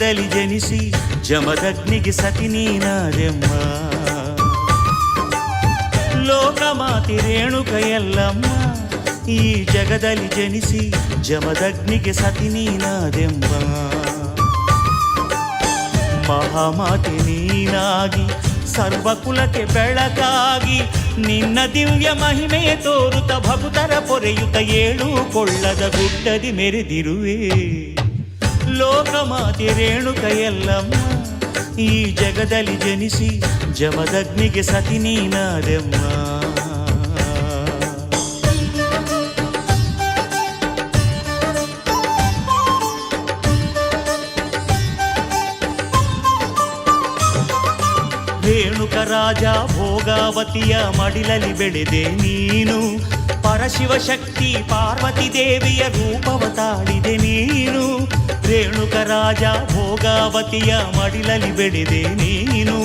ಜಗದಲ್ಲಿ ಜನಿಸಿ ಜಮದಗ್ನಿಗೆ ಸತಿ ನೀನಾದೆಮ್ಮ ಲೋಕಮಾತೆ ರೇಣುಕ ಎಲ್ಲಮ್ಮ ಈ ಜಗದಲ್ಲಿ ಜನಿಸಿ ಜಮದಗ್ನಿಗೆ ಸತಿ ನೀನಾದೆಮ್ಮ ಮಹಾಮಾತೆ ನೀನಾಗಿ ಸರ್ವಕುಲಕ್ಕೆ ಬೆಳಕಾಗಿ ನಿನ್ನ ದಿವ್ಯ ಮಹಿಮೆಯ ತೋರುತ್ತ ಭಗುತರ ಪೊರೆಯುತ್ತ ಏಳು ಕೊಳ್ಳದ ಗುಡ್ಡದಿ ಮೆರೆದಿರುವೆ ಲೋಕಮಾತೆ ರೇಣುಕ ಎಲ್ಲಮ್ಮ ಈ ಜಗದಲ್ಲಿ ಜನಿಸಿ ಜಮದಗ್ನಿಗೆ ಸತಿ ನೀನಾದೆಮ್ಮ ರೇಣುಕ ರಾಜ ಭೋಗಾವತಿಯ ಮಡಿಲಲ್ಲಿ ಬೆಳೆದೆ ನೀನು ಪರಶಿವ ಶಕ್ತಿ ಪಾರ್ವತಿ ದೇವಿಯ ರೂಪವ ತಾಳಿದೆ ನೀನು ರೇಣುಕ ರಾಜ ಭೋಗಾವತಿಯ ಮಡಿಲಲ್ಲಿ ಬೆಳೆದೆ ನೀನು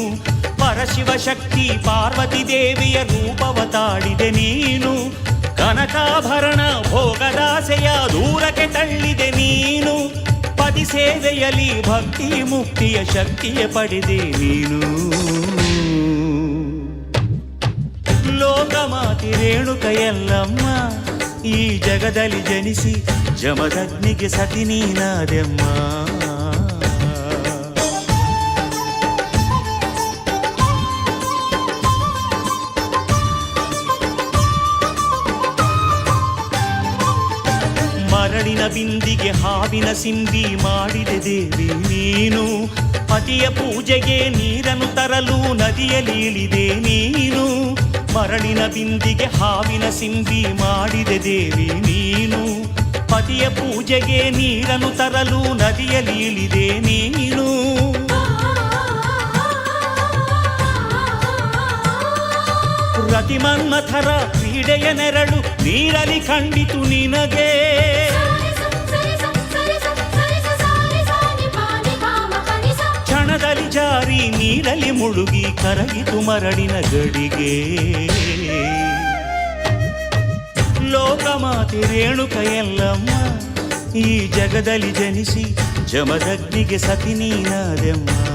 ಪರಶಿವ ಶಕ್ತಿ ಪಾರ್ವತಿ ದೇವಿಯ ರೂಪವ ತಾಳಿದೆ ನೀನು ಕನಕಾಭರಣ ಭೋಗದಾಸೆಯ ದೂರಕ್ಕೆ ತಳ್ಳಿದೆ ನೀನು ಪದಿ ಸೇವೆಯಲ್ಲಿ ಭಕ್ತಿ ಮುಕ್ತಿಯ ಶಕ್ತಿಯ ಪಡೆದೆ ನೀನು ಎಲ್ಲಮ್ಮ ಈ ಜಗದಲ್ಲಿ ಜನಿಸಿ ಜಮದಗ್ನಿಗೆ ಸತಿ ನೀನಾದೆಮ್ಮ. ಮರಳಿನ ಬಿಂದಿಗೆ ಹಾವಿನ ಸಿಂಬಿ ಮಾಡಿದೆ ದೇವಿ ನೀನು. ಪತಿಯ ಪೂಜೆಗೆ ನೀರನ್ನು ತರಲು ನದಿಯಲ್ಲಿ ಇಳಿದೆ ನೀನು. ಮರಳಿನ ಬಿಂದಿಗೆ ಹಾವಿನ ಸಿಂಧಿ ಮಾಡಿದೆ ದೇವಿ ನೀನು. ಪತಿಯ ಪೂಜೆಗೆ ನೀರನ್ನು ತರಲು ನದಿಯಲ್ಲಿ ಇಳಿದೆ ನೀನು. ರತಿಮನ್ಮಥರ ಕ್ರೀಡೆಯ ನೆರಳು ನೀರಲಿ ಖಂಡಿತು ನಿನಗೆ. ಜಾರಿ ನೀರಲ್ಲಿ ಮುಳುಗಿ ಕರಗಿತು ಮರಡಿನ ಗಡಿಗೆ. ಲೋಕಮಾತೆ ರೇಣುಕ ಎಲ್ಲಮ್ಮ ಈ ಜಗದಲ್ಲಿ ಜನಿಸಿ ಜಮದಗ್ನಿಗೆ ಸತಿ ನೀನಾದೆಮ್ಮ.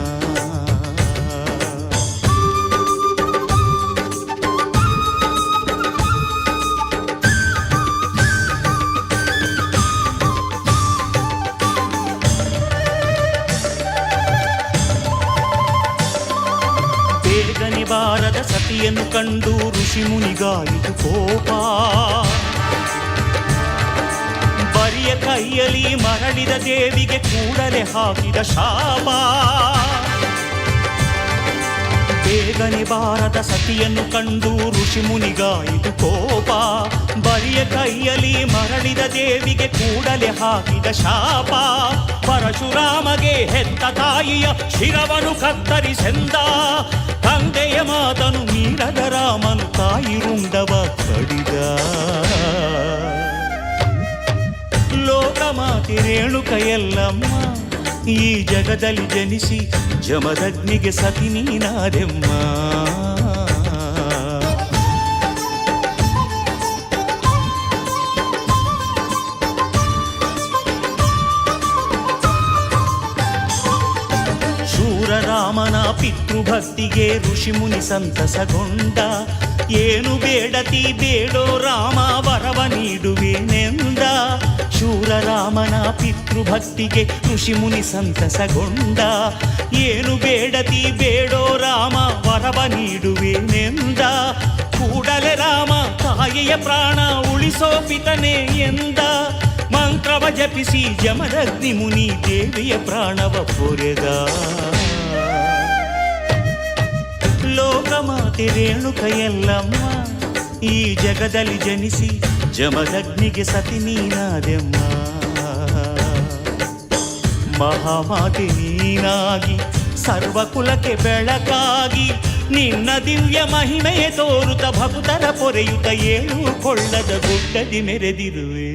ಋಷಿ ಕೋಪ. ಬರಿಯ ಕೈಯಲ್ಲಿ ಮರಳಿದ ದೇವಿಗೆ ಕೂಡಲೇ ಹಾಕಿದ ಶಾಪ. ಬೇಗನೆ ಬಾರದ ಸತಿಯನ್ನು ಕಂಡು ಋಷಿ ಮುನಿಗಾಯಿತು ಕೋಪ. ಬರಿಯ ಕೈಯಲ್ಲಿ ಮರಳಿದ ದೇವಿಗೆ ಕೂಡಲೇ ಹಾಕಿದ ಶಾಪ. ಪರಶುರಾಮಗೆ ಹೆತ್ತ ತಾಯಿಯ ಶಿರವನು ಕತ್ತರಿಸೆಂದ ತಂದೆಯ ಮಾತನು ಮೀರದ ರಾಮನು ತಾಯಿ ರುಂಡವ ಕಡಿದ. ಲೋಕಮಾತೆ ರೇಣುಕ ಎಲ್ಲಮ್ಮ ಈ ಜಗದಲ್ಲಿ ಜನಿಸಿ ಜಮದಗ್ನಿಗೆ ಸತಿ ನೀನಾದೆಮ್ಮ. ಶೂರರಾಮನ ಪಿತೃಭಕ್ತಿಗೆ ಋಷಿ ಮುನಿ ಸಂತಸಗೊಂಡ ಏನು ಬೇಡತಿ ಬೇಡೋ ರಾಮ ವರವ ನೀಡುವೆನೆಂದ ಶೂರರಾಮನ ಪಿತೃಭಕ್ತಿಗೆ ಋಷಿ ಮುನಿ ಸಂತಸಗೊಂಡ ಏನು ಬೇಡತಿ ಬೇಡೋ ರಾಮ ವರವ ನೀಡುವೆನೆಂದ ಕೂಡಲೇ ರಾಮ ತಾಯಿಯ ಪ್ರಾಣ ಉಳಿಸೋ ಪಿತನೆ ಎಂದ ಮಂತ್ರವ ಜಪಿಸಿ ಜಮದಗ್ನಿ ಮುನಿ ದೇವಿಯ ಪ್ರಾಣವ ಪೊರೆದ ಲೋಕಮಾತೆ ರೇಣುಕ ಎಲ್ಲಮ್ಮ ಈ ಜಗದಲ್ಲಿ ಜನಿಸಿ ಜಮದಗ್ನಿಗೆ ಸತಿ ನೀನಾದೆಮ್ಮ. ಮಹಾಮಾತೆ ನೀನಾಗಿ, ಸರ್ವಕುಲಕ್ಕೆ ಬೆಳಕಾಗಿ, ನಿನ್ನ ದಿವ್ಯ ಮಹಿಮೆಯೇ ತೋರುತ್ತ ಭಕ್ತರ ಪೊರೆಯುತ್ತ ಏಳು ಕೊಳ್ಳದ ಗುಡ್ಡದಿ ಮೆರೆದಿರುವೆ.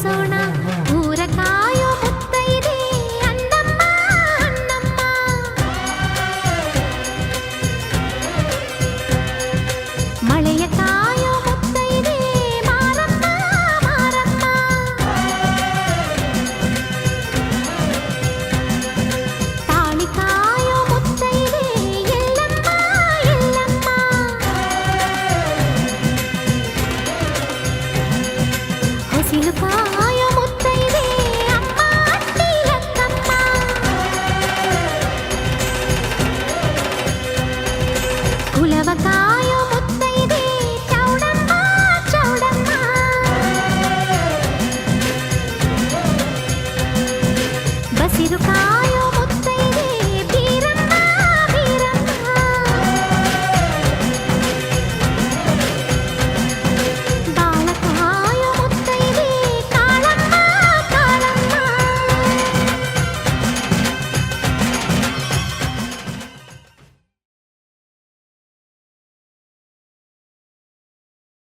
सोना